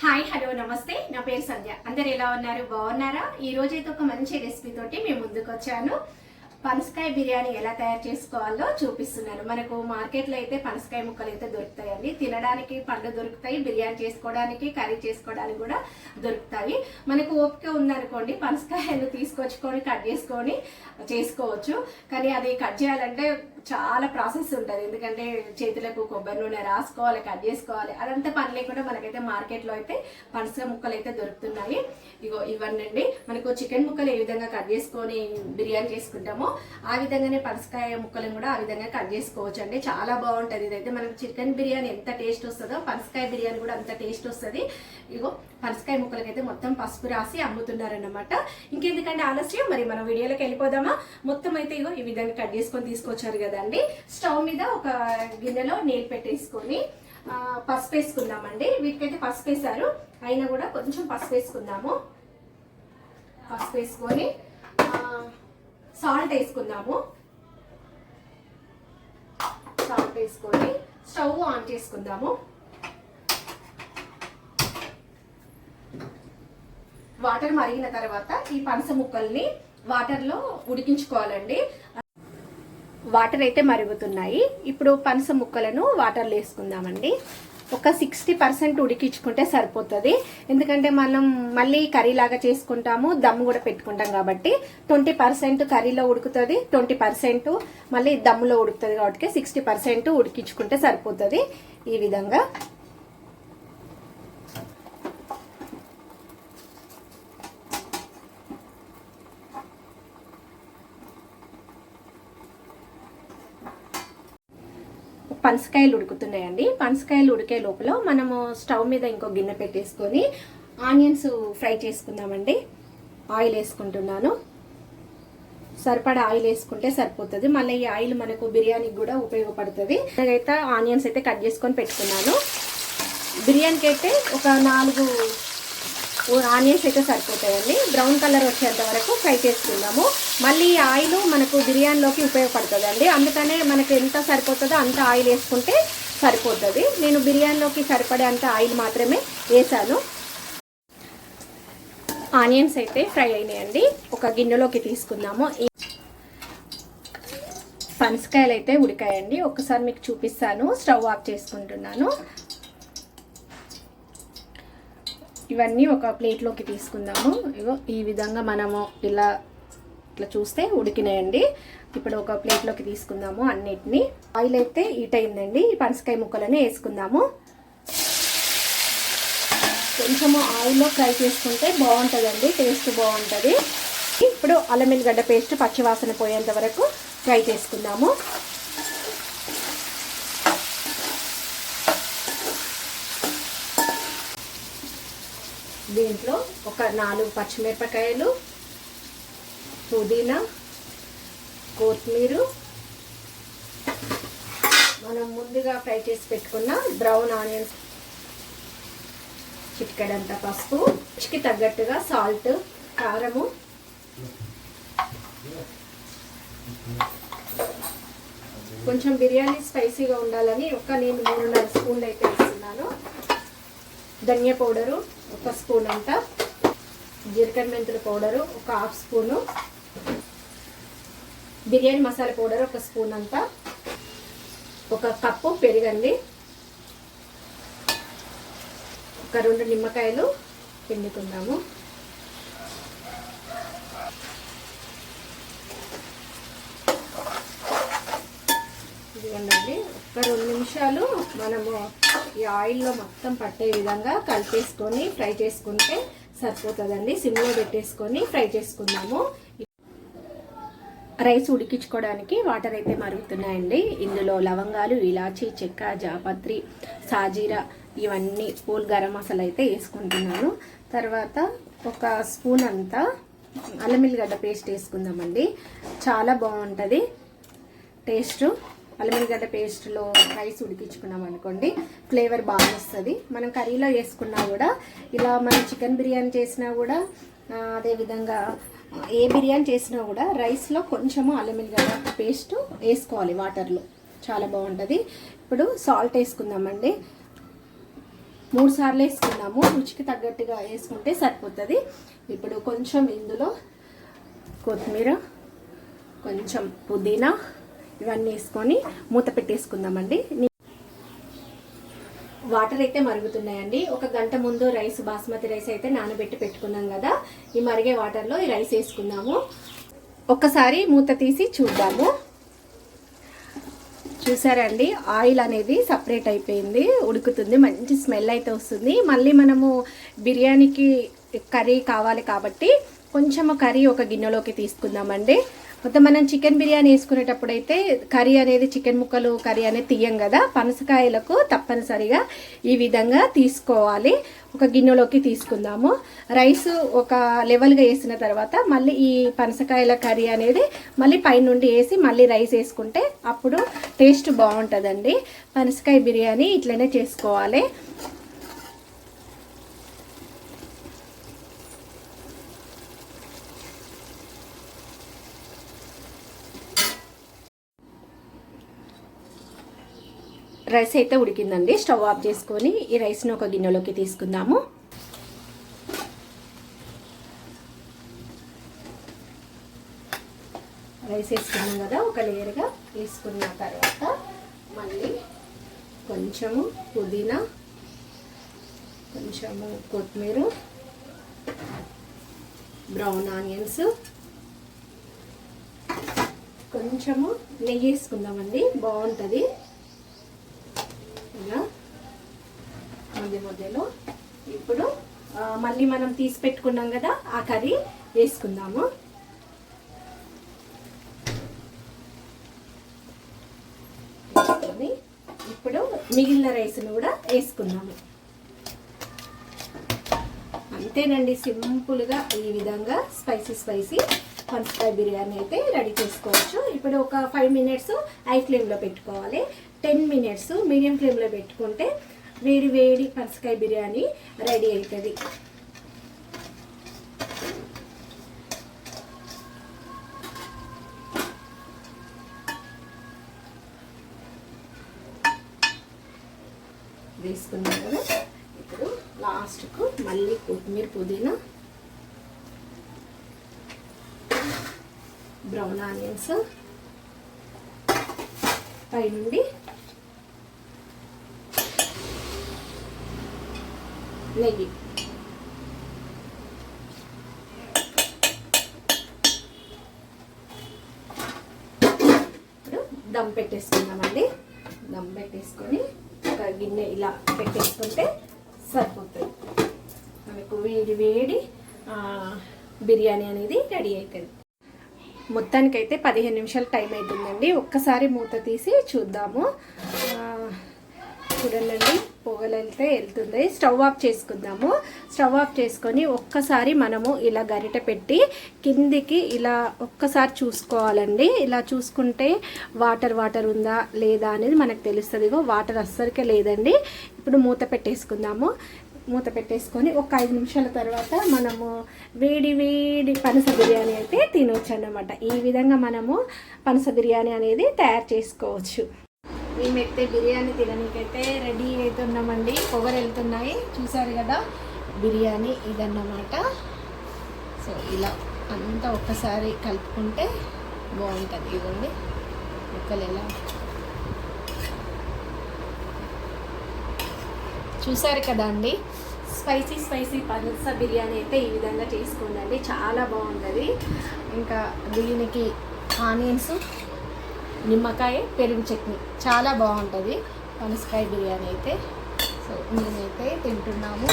Hi hello నమస్తే. నా పేరు సంధ్య. అందరు ఎలా ఉన్నారు? బాగున్నారా? ఈ రోజు అయితే ఒక మంచి రెసిపీ తోటి మేము ముందుకు వచ్చాను పనసకాయ బిర్యానీ ఎలా తయారు చేసుకోవాలో చూపిస్తున్నాను మనకు మార్కెట్లో అయితే పనసకాయ ముక్కలు అయితే దొరుకుతాయండి. తినడానికి పండ్లు దొరుకుతాయి. బిర్యానీ చేసుకోవడానికి కర్రీ చేసుకోవడానికి కూడా దొరుకుతాయి. మనకు ఓపిక ఉందనుకోండి పనసకాయలు తీసుకొచ్చుకొని కట్ చేసుకొని చేసుకోవచ్చు. కానీ అది కట్ చేయాలంటే చాలా ప్రాసెస్ ఉంటుంది. ఎందుకంటే చేతులకు కొబ్బరి నూనె రాసుకోవాలి కట్ చేసుకోవాలి. అదంతా పని లేకుండా మనకైతే మార్కెట్లో అయితే పనస ముక్కలు అయితే దొరుకుతున్నాయి. ఇగో ఇవన్నీ మనకు చికెన్ ముక్కలు ఏ విధంగా కట్ చేసుకొని బిర్యానీ చేసుకుంటామో ఆ విధంగానే పనసకాయ ముక్కలను కూడా ఆ విధంగా కట్ చేసుకోవచ్చు అండి చాలా బాగుంటుంది ఇదైతే. మనకు చికెన్ బిర్యానీ ఎంత టేస్ట్ వస్తుందో పనసకాయ బిర్యానీ కూడా అంత టేస్ట్ వస్తుంది. ఇగో పనసకాయ ముక్కలకైతే మొత్తం పసుపు రాసి అమ్ముతున్నారన్నమాట. ఇంకెందుకంటే ఆలస్యం? మరి మనం వీడియోలోకి వెళ్ళిపోదామా? మొత్తం అయితే ఇగో ఈ విధంగా కట్ చేసుకొని తీసుకొచ్చారు కదండి. స్టవ్ మీద ఒక గిన్నెలో నీళ్ళు పెట్టేసుకొని పసుపు వేసుకుందామండి. వీటికైతే పసుపు వేసారు అయినా కూడా కొంచెం పసుపు వేసుకుందాము. పసుపు వేసుకొని సాల్ట్ వేసుకుందాము. సాల్ట్ వేసుకొని స్టవ్ ఆన్ చేసుకుందాము. వాటర్ మరిగిన తర్వాత ఈ పనస ముక్కల్ని వాటర్లో ఉడికించుకోవాలండి. వాటర్ అయితే మరుగుతున్నాయి. ఇప్పుడు పనస ముక్కలను వాటర్లో వేసుకుందామండి. ఒక సిక్స్టీ పర్సెంట్ ఉడికించుకుంటే సరిపోతుంది. ఎందుకంటే మనం మళ్ళీ కర్రీ లాగా చేసుకుంటాము దమ్ కూడా పెట్టుకుంటాం కాబట్టి ట్వంటీ పర్సెంట్ కర్రీలో ఉడుకుతుంది ట్వంటీ పర్సెంట్ మళ్ళీ దమ్ములో ఉడుకుతుంది కాబట్టి సిక్స్టీ పర్సెంట్ ఉడికించుకుంటే సరిపోతుంది. ఈ విధంగా పనసకాయలు ఉడుకుతున్నాయండి. పనసకాయలు ఉడికే లోపల మనము స్టవ్ మీద ఇంకో గిన్నె పెట్టేసుకొని ఆనియన్స్ ఫ్రై చేసుకుందామండి. ఆయిల్ వేసుకుంటున్నాను. సరిపడా ఆయిల్ వేసుకుంటే సరిపోతుంది. మళ్ళీ ఈ ఆయిల్ మనకు బిర్యానీకి కూడా ఉపయోగపడుతుంది. అయితే ఆనియన్స్ అయితే కట్ చేసుకొని పెట్టుకున్నాను. బిర్యానీకి అయితే ఒక నాలుగు ఆనియన్స్ అయితే సరిపోతాయండి. బ్రౌన్ కలర్ వచ్చేంత వరకు ఫ్రై చేసుకుందాము. మళ్ళీ ఈ ఆయిల్ మనకు బిర్యానీలోకి ఉపయోగపడుతుందండి. అందుకనే మనకు ఎంత సరిపోతుందో అంత ఆయిల్ వేసుకుంటే సరిపోతుంది. నేను బిర్యానీలోకి సరిపడే అంత ఆయిల్ మాత్రమే వేసాను. ఆనియన్స్ అయితే ఫ్రై అయినాయండి. ఒక గిన్నెలోకి తీసుకుందాము. పనసకాయలు అయితే ఉడికాయండి. ఒకసారి మీకు చూపిస్తాను. స్టవ్ ఆఫ్ చేసుకుంటున్నాను. ఇవన్నీ ఒక ప్లేట్లోకి తీసుకుందాము. ఇగో ఈ విధంగా మనము ఇలా ఇట్లా చూస్తే ఉడికినాయండి. ఇప్పుడు ఒక ప్లేట్లోకి తీసుకుందాము అన్నిటిని. ఆయిల్ అయితే హీట్ అయిందండి. ఈ పనసకాయ ముక్కలని వేసుకుందాము. కొంచెము ఆయిల్లో ఫ్రై చేసుకుంటే బాగుంటుందండి. టేస్ట్ బాగుంటుంది. ఇప్పుడు అల్లం ఎల్లిగడ్డ పేస్ట్ పచ్చివాసన పోయేంత వరకు ఫ్రై చేసుకుందాము. దీంట్లో ఒక నాలుగు పచ్చిమిరపకాయలు పుదీనా కొత్తిమీర. మనం ముందుగా ఫ్రై చేసి పెట్టుకున్న బ్రౌన్ ఆనియన్స్ చిటికెడంత పసుపు రుచికి తగ్గట్టుగా సాల్ట్ కారము. కొంచెం బిర్యానీ స్పైసీగా ఉండాలని ఒక నేను మూడున్నర స్పూన్లు అయితే ఇస్తున్నాను ధనియా పౌడరు ఒక స్పూన్ అంతా జీలకర్ర మెంతుల పౌడరు ఒక half spoon. Biryani masala powder ఒక స్పూన్ అంతా. ఒక కప్పు పెరుగండి ఒక రెండు నిమ్మకాయలు పిండుకుందాము. ఇదిగోండి ఒక రెండు నిమిషాలు మనము ఈ ఆయిల్లో మొత్తం పట్టే విధంగా కలిపేసుకొని ఫ్రై చేసుకుంటే సరిపోతుందండి. సిమ్లో పెట్టేసుకొని ఫ్రై చేసుకుందాము. రైస్ ఉడికించుకోవడానికి వాటర్ అయితే మరుగుతున్నాయండి. ఇందులో లవంగాలు ఇలాచి చెక్క జాపత్రి సాజీరా ఇవన్నీ పూల్ గరం మసాలా అయితే వేసుకుంటున్నాను. తర్వాత ఒక స్పూన్ అంతా అల్లం ఎల్లిగడ్డ పేస్ట్ వేసుకుందామండి. చాలా బాగుంటుంది. టేస్ట్ అల్లం ఎల్లిగడ్డ పేస్ట్లో రైస్ ఉడికించుకున్నాం అనుకోండి ఫ్లేవర్ బాగా వస్తుంది. మనం కర్రీలో వేసుకున్నా కూడా ఇలా మనం చికెన్ బిర్యానీ చేసినా కూడా అదేవిధంగా ఏ బిర్యానీ చేసినా కూడా రైస్లో కొంచెము అల్లం ఎల్లిగడ్డ పేస్ట్ వేసుకోవాలి వాటర్లో. చాలా బాగుంటుంది. ఇప్పుడు సాల్ట్ వేసుకుందామండి. మూడు సార్లు వేసుకున్నాము. రుచికి తగ్గట్టుగా వేసుకుంటే సరిపోతుంది. ఇప్పుడు కొంచెం ఇందులో కొత్తిమీర కొంచెం పుదీనా ఇవన్నీ వేసుకొని మూత పెట్టేసుకుందామండి. వాటర్ అయితే మరుగుతున్నాయండి. ఒక గంట ముందు రైస్ బాస్మతి రైస్ అయితే నానబెట్టి పెట్టుకున్నాం కదా. ఈ మరిగే వాటర్లో ఈ రైస్ వేసుకుందాము. ఒక్కసారి మూత తీసి చూద్దాము. చూసారండి ఆయిల్ అనేది సపరేట్ అయిపోయింది ఉడుకుతుంది మంచి స్మెల్ అయితే వస్తుంది. మళ్ళీ మనము బిర్యానీకి కర్రీ కావాలి కాబట్టి కొంచెము కర్రీ ఒక గిన్నెలోకి తీసుకుందామండి. మొత్తం మనం చికెన్ బిర్యానీ వేసుకునేటప్పుడు అయితే కర్రీ అనేది చికెన్ ముక్కలు కర్రీ అనేది తీయం కదా. పనసకాయలకు తప్పనిసరిగా ఈ విధంగా తీసుకోవాలి. ఒక గిన్నెలోకి తీసుకుందాము. రైస్ ఒక లెవెల్గా వేసిన తర్వాత మళ్ళీ ఈ పనసకాయల కర్రీ అనేది మళ్ళీ పైనుండి వేసి మళ్ళీ రైస్ వేసుకుంటే అప్పుడు టేస్ట్ బాగుంటుందండి. పనసకాయ బిర్యానీ ఇట్లనే చేసుకోవాలి. రైస్ అయితే ఉడికిందండి. స్టవ్ ఆఫ్ చేసుకొని ఈ రైస్ని ఒక గిన్నెలోకి తీసుకుందాము. రైస్ వేసుకున్నాం కదా ఒక లేయర్గా తీసుకున్న తర్వాత మళ్ళీ కొంచెము పుదీనా కొంచెము కొత్తిమీర బ్రౌన్ ఆనియన్స్ కొంచెము నెయ్యి వేసుకుందామండి. బాగుంటుంది. ఇలా. మధ్య మధ్యలో ఇప్పుడు మళ్ళీ మనం తీసి పెట్టుకున్నాం కదా ఆ కర్రీ వేసుకుందాము. ఇప్పుడు మిగిలిన రైస్ను కూడా వేసుకుందాము. అంతేనండి సింపుల్గా ఈ విధంగా స్పైసీ స్పైసీ పనసకాయ బిర్యానీ అయితే రెడీ చేసుకోవచ్చు. ఇప్పుడు ఒక ఫైవ్ మినిట్స్ హై ఫ్లేమ్లో పెట్టుకోవాలి. టెన్ మినిట్స్ మీడియం ఫ్లేమ్లో పెట్టుకుంటే వేడి వేడి పనసకాయ బిర్యానీ రెడీ అవుతుంది వేసుకున్నాం కదా. ఇప్పుడు లాస్ట్కు మళ్ళీ కొత్తిమీర పుదీనా బ్రౌన్ ఆనియన్స్ పైనుండి నెయ్యి. ఇప్పుడు దమ్ పెట్టేసుకుందామండి. దమ్ పెట్టేసుకొని ఒక గిన్నె ఇలా పెట్టేసుకుంటే సరిపోతుంది. మనకు వేడి వేడి బిర్యానీ అనేది రెడీ అవుతుంది. మొత్తానికైతే పదిహేను నిమిషాలు టైం అవుతుందండి ఒక్కసారి మూత తీసి చూద్దాము. చూడండి పొగలు వెళ్తే వెళ్తుంది. స్టవ్ ఆఫ్ చేసుకుందాము. స్టవ్ ఆఫ్ చేసుకొని ఒక్కసారి మనము ఇలా గరిట పెట్టి కిందికి ఇలా ఒక్కసారి చూసుకోవాలండి. ఇలా చూసుకుంటే వాటర్ వాటర్ ఉందా లేదా అనేది మనకు తెలుస్తుంది. ఇగో వాటర్ అస్సరికే లేదండి. ఇప్పుడు మూత పెట్టేసుకుందాము. మూత పెట్టేసుకొని ఒక ఐదు నిమిషాల తర్వాత మనము వేడి వేడి పనస బిర్యానీ అయితే తినవచ్చు అన్నమాట ఈ విధంగా మనము పనస బిర్యానీ అనేది తయారు చేసుకోవచ్చు. మేమైతే బిర్యానీ తినడానికైతే రెడీ అవుతున్నామండి పొగరు వెళ్తున్నాయి. చూసారు కదా? బిర్యానీ ఇదన్నమాట. సో ఇలా అంతా ఒక్కసారి కలుపుకుంటే బాగుంటుంది. ఇవ్వండి. ముక్కలు ఎలా చూసారు కదా అండి? స్పైసీ స్పైసీ పనస బిర్యానీ అయితే ఈ విధంగా చేసుకోండి. చాలా బాగుంటుంది. ఇంకా దీనికి ఆనియన్స్ నిమ్మకాయ పెరుగు చట్నీ. చాలా బాగుంటుంది పనసకాయ బిర్యానీ అయితే. సో నేనైతే తింటున్నాము.